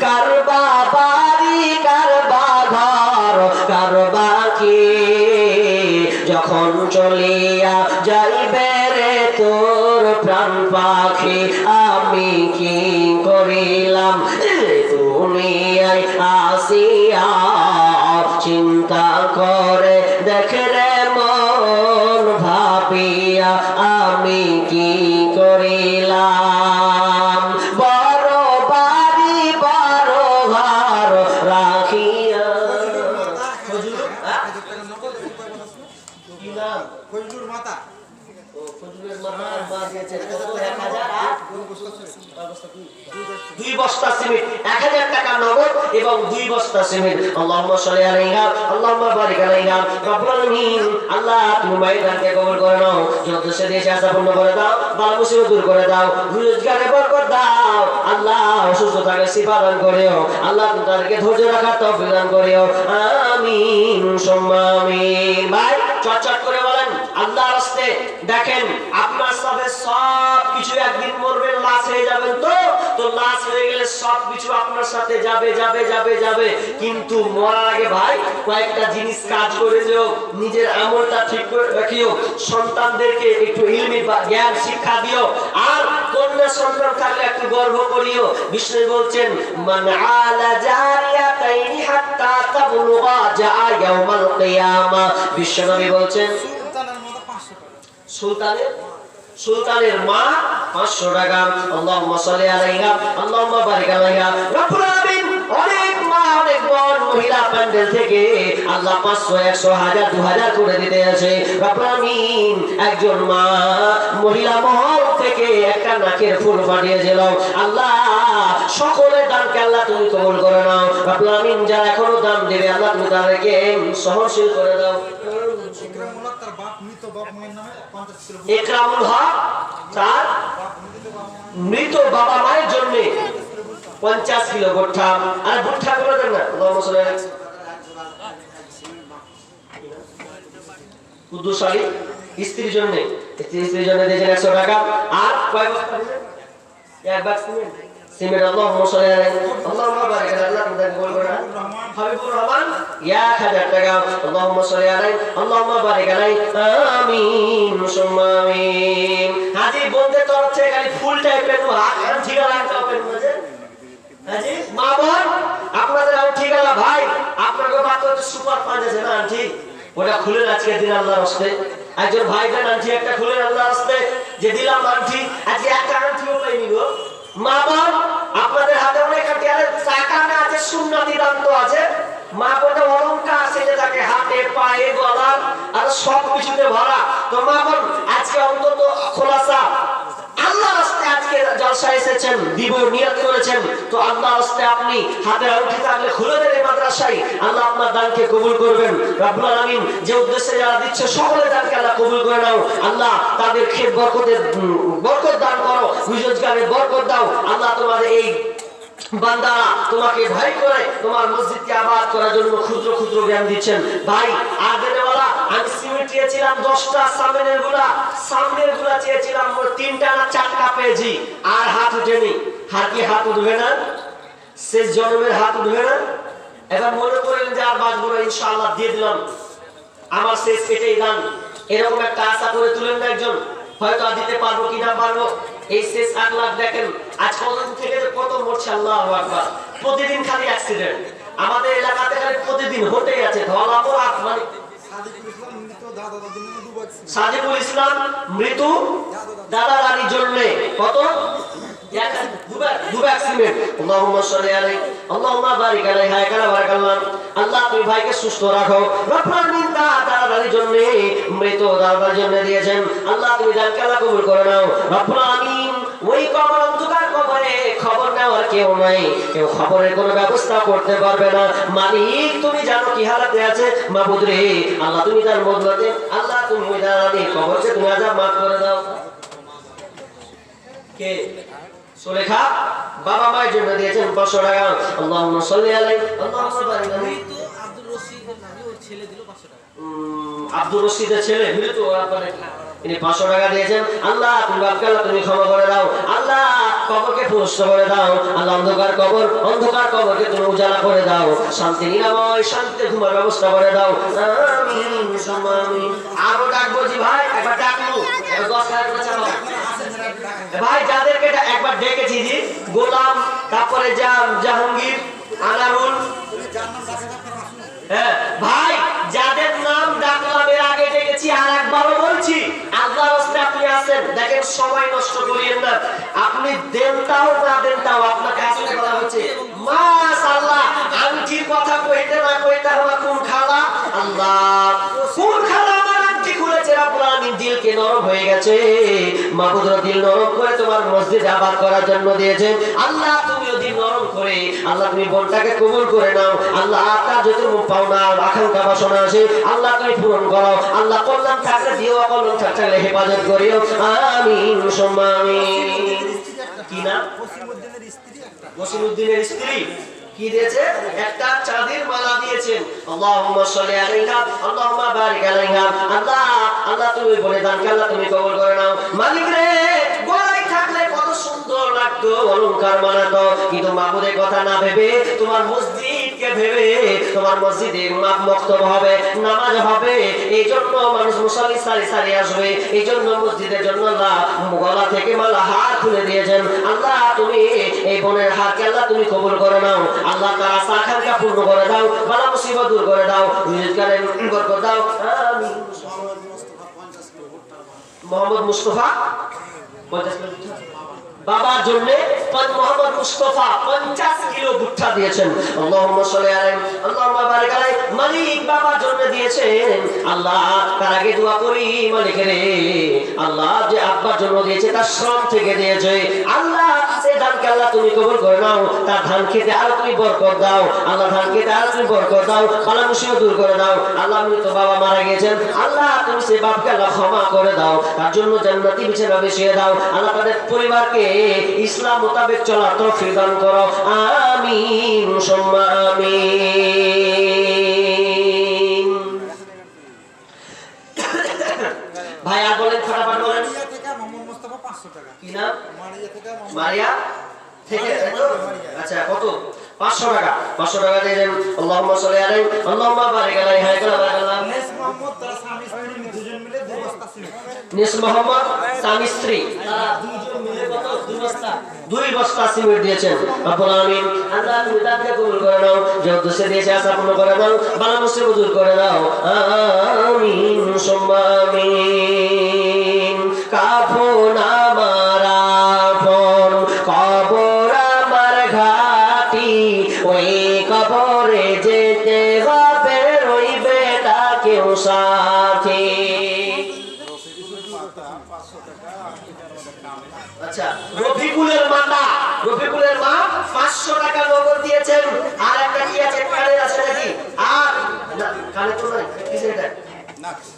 কারবা বাড়ি কারবা ঘর কারবা কি যখন চলিয়া যাইবে রে তোর প্রাণ পাখি, আমি কি করিলাম? দুনিয়ায় আসিয়া চিন্তা করে। কি নাম? ফজলুর মাতা। ও, ফজলুলের মাথার মা দিয়েছে কত? এক হাজার আর? দুই বস্তা সিমেন্ট। এক হাজার টাকা নগদ এবং দুই বস্তা সিমেন্ট। আল্লাহুম্মা সাল্লি আলাইহা আল্লাহুম্মা বারিক আলাইহা। রব্বুল আলামিন আল্লাহ তুমি মায়ের কবুল করে নাও। যত সে দেশে আশা পূর্ণ করে দাও। বালা মুসিবত দূর করে দাও। রোজগারে বরকত দাও। আল্লাহ অসুস্থতাকে শিফা দান করিও আল্লাহ তাদেরকে ধৈর্য রাখার তৌফিক দান করিও। আমিন সুম্মা আমিন ভাই চটচট করে বলেন, আল্লাহর আসতে দেখেন আপনার সাথে সব কিছু একদিন মরবেন, লাশ হয়ে যাবেন তো। তো লাশ হয়ে গেলে সব কিছু আপনার সাথে যাবে যাবে যাবে যাবে। কিন্তু মরার আগে ভাই কয়েকটা জিনিস কাজ করে যেও নিজের আমলটা ঠিক করে রাখিও সন্তানদেরকে একটু ইলমি জ্ঞান শিক্ষা দিও আর কন্যা সন্তান থাকলে একটু গর্ব করিও। বিষ্ণু বলছেন মান আলা জারিয়াতাইনি হাত্তা তাবলুগা জা ইয়াউমাল কিয়ামা। বিশ্বনবী বলছেন সুলতানের মতো পাঁচশো টাকা। সুলতানের সুলতানের মা 500 টাকা। আল্লাহুম্মা সাল্লি আলাইহা আল্লাহুম্মা বারিক আলাইহা। রব্বুল আলামিন অনেক মা অনেক বোন মহিলা প্যান্ডেল থেকে আল্লাহ 500 100 হাজার 2000 করে দিতে আছে। রব্বুল একজন মা মহিলা মহল থেকে একটা নাকের ফুল পাঠিয়েছিল। আল্লাহ সকলের দানকে আল্লাহ তুমি কবুল করে নাও। রব্বুল আলামিন যারা এখনও দান দেবে আল্লাহ তুমি তাদেরকে সহনশীল করে দাও। একরামুল হক তার মৃত বাবা মায়ের জন্য পঞ্চাশ কিলো ভুট্টা। আর ভুট্টা করে দেন না আল্লাহুম্মা সাল্লি আলা কুদ্দুস আলী স্ত্রীর জন্য স্ত্রীর জন্য দিয়েছেন একশো টাকা। আর কয় বস্তা এক বাক্স সিমেন্ট সিমেন্ট আল্লাহুম্মা সাল্লি আলা বারিক আল্লাহ তোমাদের কবুল করে হাবিবুর রহমান এক হাজার টাকা, আল্লাহুম্মা সাল্লি আলাই আল্লাহুম্মা বারিক আলাই আমিন সুম্মা আমিন হাজি বন্ধের তরফ থেকে খালি ফুল টাইপের হাত ঠিক আছে ওপেন করে হাজি, মা বোন, আপনাদের আও ঠিক ভাই, আপনাকে হচ্ছে সুপার পাঁচ আছে না ঠিক ওটা খুলে আজকে দিন আল্লাহর হস্তে একজন ভাই দেন আনটি একটা খুলে আল্লাহর হস্তে যে দিলাম আনটি, আজকে একটা আনটিও পাইনি গো। মা বোন আপনাদের হাতে অনেক আছে সুন্নতি দান আছে। মা বোনের তাকে হাতে, পায়ে গলা আর সব কিছুতে ভরা। তো মা বোন আজকে অন্তত আজকে এসেছেন দিব নিয়ত করেছেন। তো আল্লাহ রাস্তে আপনি হাতে আংটি থাকলে খুলে এই মাদ্রাসায়। আল্লাহ আপনার দানকে কবুল করবেন। রব্বুল আলামিন যে উদ্দেশ্যে যারা দিচ্ছে, সকলে দানকে আল্লাহ কবুল করে নাও। আল্লাহ তাদের খেত বরকতের বরকত দান করো। রোজগারের বরকত দাও। আল্লাহ তোমাদের এই বান্দারা তোমাকে ভয় করে তোমার মসজিদকে আবাদ করার জন্য ক্ষুদ্র ক্ষুদ্র জ্ঞান দিচ্ছেন। ভাই আর দেনেওয়ালা আমি সিমেন্ট চেয়েছিলাম দশটা সামনেরগুলা সামনেরগুলা চেয়েছিলাম তিনটা না চারটা পেয়েছি। আর হাত উঠেনি। হাত হাত উঠবে না? শেষ জন্মের হাত উঠবে না? এবার মনে করলেন যে আর বাঁচবো না, ইনশাআল্লাহ দিয়ে দিলাম। আমার শেষ এটাই এরকম একটা করে তুলেন একজন? হয়তো আর দিতে পারব কি না পারব? এই শেষ আট লাখ দেখেন আজ কতদিন থেকে কত মরছে আল্লাহ আকবার। প্রতিদিন খালি অ্যাক্সিডেন্ট আমাদের এলাকাতে খালি প্রতিদিন আছে মানে সাজিবুল ইসলাম মৃত্যু, দাদা জন্য। কত? ভাইকে সুস্থ রাখো। মৃত দাদার জন্য দিয়েছেন। আল্লাহ তুমি দান কালা কবুল করে নাও। আলামিন ওই কেউ নাই কেউ খবরের কোনো ব্যবস্থা করতে পারবে না। মালিক তুমি জানো কি হালাতে আছে? মাবুদ রে আল্লাহ তুমি তার বদলাতে আল্লাহ তুমি ওই দাঁড়ানি কবরকে তুমি আজাব মাফ করে দাও। কে? সুলেখা? বাবা মায়ের জন্য দিয়েছেন পাঁচশো টাকা। আল্লাহুম্মা সাল্লি টাকা। উম, আব্দুর রশিদের ছেলে মৃত ইনি পাঁচশো টাকা দিয়েছেন। আল্লাহ, তুমি ক্ষমা করে দাও। আল্লাহ, কবরকে পুরস্ত করে দাও। আল্লাহ, অন্ধকার কবর, অন্ধকার কবরকে তুমি উজালা করে দাও। শান্তি, নিরাময়, শান্তিতে ঘুমার ব্যবস্থা করে দাও। আরও ডাকবো জি ভাই, একবার ডাকবো। ভাই, যাদেরকে একবার ডেকেছি জি, গোলাম, তারপরে জাহাঙ্গীর, আনারুল। হ্যাঁ ভাই, যাদের নাম ডাকলাম এর আগে আর একবারও বলছি, আল্লাহর রাস্তে আপনি আছেন, দেখেন সময় নষ্ট করিয়েন না। আপনি দেন তাও না দেন তাও আপনাকে আসলে বলা হচ্ছে মাশাআল্লাহ নরম হয়ে গেছে। মাহবুদর দিল নরম করে তোমার মসজিদে আবাদ করার জন্য দিয়েছেন আল্লাহ তুমিও দিল নরম করে আল্লাহ তুমি বোনটাকে কবুল করে নাও। আল্লাহ তার যত পাওনা আকাঙ্ক্ষা বাসনা আছে আল্লাহ তুমি পূরণ করো। আল্লাহ কল্যাণ থাকলে দিও অকল্যাণ থাকলে হেফাজত করিও। আমিন সুম্মা আমিন কি না একটা স্ত্রী? কি দিয়েছে? একটা চাঁদের মালা দিয়েছেন। আল্লাহুম্মা সাল্লি আলাইহা, আল্লাহুম্মা বারিক আলাইহা। আল্লাহ আল্লাহ তুমি বলে দান আল্লাহ তুমি কবুল করে নাও। মালিক রে, গলায় থাকলে কত সুন্দর লাগতো, অলংকার মানাতো। কিন্তু মাহবুদের কথা না ভেবে তোমার মসজিদকে ভেবে তোমার মসজিদে মক্তব হবে, নামাজ হবে। এই জন্য মানুষ মুসাল্লি সারি সারি আসবে। এই জন্য মসজিদের জন্য আল্লাহ গলা থেকে মালা হার খুলে দিয়েছেন। আল্লাহ, তুমি এই বোনের হারকে আল্লাহ তুমি কবুল করে নাও। আল্লাহ তার আশা আকাঙ্ক্ষা পূর্ণ করে দাও। বালা মুসিবত দূর করে দাও। রোজগারে বরকত দাও। মোহাম্মদ মুস্তফা, পঞ্চাশ কিলো ভুট্টা। বাবার জন্য মোহাম্মদ মুস্তফা পঞ্চাশ কিলো ভুট্টা দিয়েছেন। মালিক বাবার জন্য দিয়েছেন। আল্লাহ তার আগে দোয়া করি মালিক রে আল্লাহ যে আব্বার জন্ম দিয়েছে, তার শ্রম থেকে দিয়েছে। আল্লাহ ধানকে আল্লাহ তুমি কবুল করে নাও। তার ধান খেতে আরও তুমি বরকত দাও। আল্লাহ ধান খেতে আরও তুমি বরকত দাও। পালা মুসিবত দূর করে দাও। আল্লাহ মৃত বাবা মারা গেছেন আল্লাহ তুমি সে বাপকে আল্লাহ ক্ষমা করে দাও। তার জন্য জান্নাতি বিছানা বিছিয়ে দাও। আল্লাহ তাদের পরিবারকে ইসলাম মোতাবেক চলার তৌফিক দান করো। আমিন সুম্মা আমিন। ভাই বলেন ফটাফট বলেন। মারিয়া থেকে মোহাম্মদ মোস্তফা পাঁচশো টাকা। কি নাম? মারিয়া থেকে মারিয়া? আচ্ছা কত? পাঁচশো টাকা। পাঁচশো টাকা দিয়ে দেন আল্লাহুম্মা সাল্লি আলাইহি আল্লাহুম্মা বারিক আলাইহি হায় কালা বারাক আল্লাহ। নেস মোহাম্মদ তার স্বামী স্ত্রী দুজন মিলে দুই বস্তা সিমেন্ট নিস মোহাম্মদ স্বামী স্ত্রী। তারা দুইজন মিলে কত দুই বস্তা দুই বস্তা সিমেন্ট দিয়েছেন। রব্বুল আমিন আল্লাহ তুমি তাকে কবুল করে নাও। যে উদ্দেশ্যে দিয়েছে আশা পূর্ণ করে দাও বালা মুসিবত দূর করে দাও আমিন সুম্মা আমিন কাফন আমার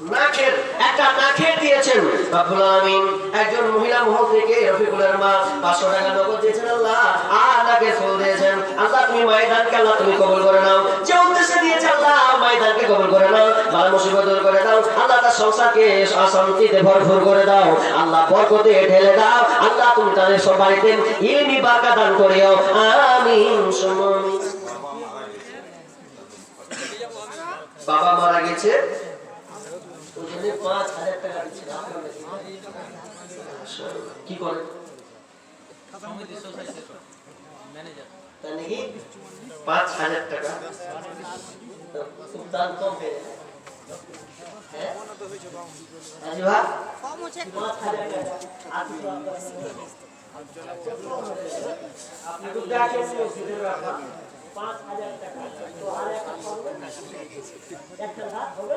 নাকের একটা নাকের দিয়েছেন। রব্বুল আমিন, একজন মহিলা থেকে রফিকুলের মা পাঁচশো টাকা নগদ দিয়েছেন, আল্লাহ আর নাকের ফুল দিয়েছেন। আল্লাহ, তুমি ময়দানকে, আল্লাহ, তুমি কবুল করে নাও। যে উদ্দেশ্যে দিয়েছে, আল্লাহ ময়দানকে কবুল করে নাও। ভালো মুসিবত দূর করে দাও। আল্লাহ তার সংসারকে অশান্তিতে ভরপুর করে দাও। আল্লাহ বরকতে ঢেলে দাও। আল্লাহ, তুমি তাদের সব বাড়িতে ইলমি বারকা দান করিও। আমিন সুম্মা আমিন। বাবা মারা গেছে। ওই জন্য পাঁচ হাজার টাকা দিচ্ছিল কি করে তাই নাকি পাঁচ হাজার টাকা খুব দাম কম হয়ে গেছে। হ্যাঁ? রাজীব ভাই, পাঁচ হাজার টাকা। আপনি তো আপনার- আপনি তো দেখেন মসজিদের ব্যাপার। পাঁচ হাজার টাকা তো আর একটা হবে? একটা লাখ হবে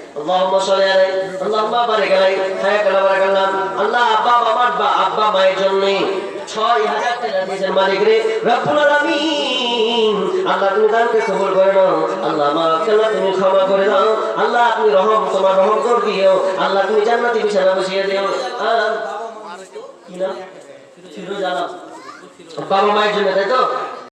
আল্লাহুম্মা সাল্লি আলাইহি আল্লাহুম্মা বারিক আলাইহি হায়া কালা বারাক আল্লাহ। আব্বা আমার বা আব্বা মায়ের জন্য ছয় হাজার টাকা দিয়েছেন মালিক রে রব্বুল আলামিন। আল্লাহ তুমি দানকে কবুল করে নাও আল্লাহ আমার আল্লাহ তুমি ক্ষমা করে দাও আল্লাহ আপনি রহম তোমার রহম কর দিও আল্লাহ তুমি জান্নাতি বিছানা বসিয়ে দিও কি না ফিরোজ আলম বাবা মায়ের জন্য তাই তো?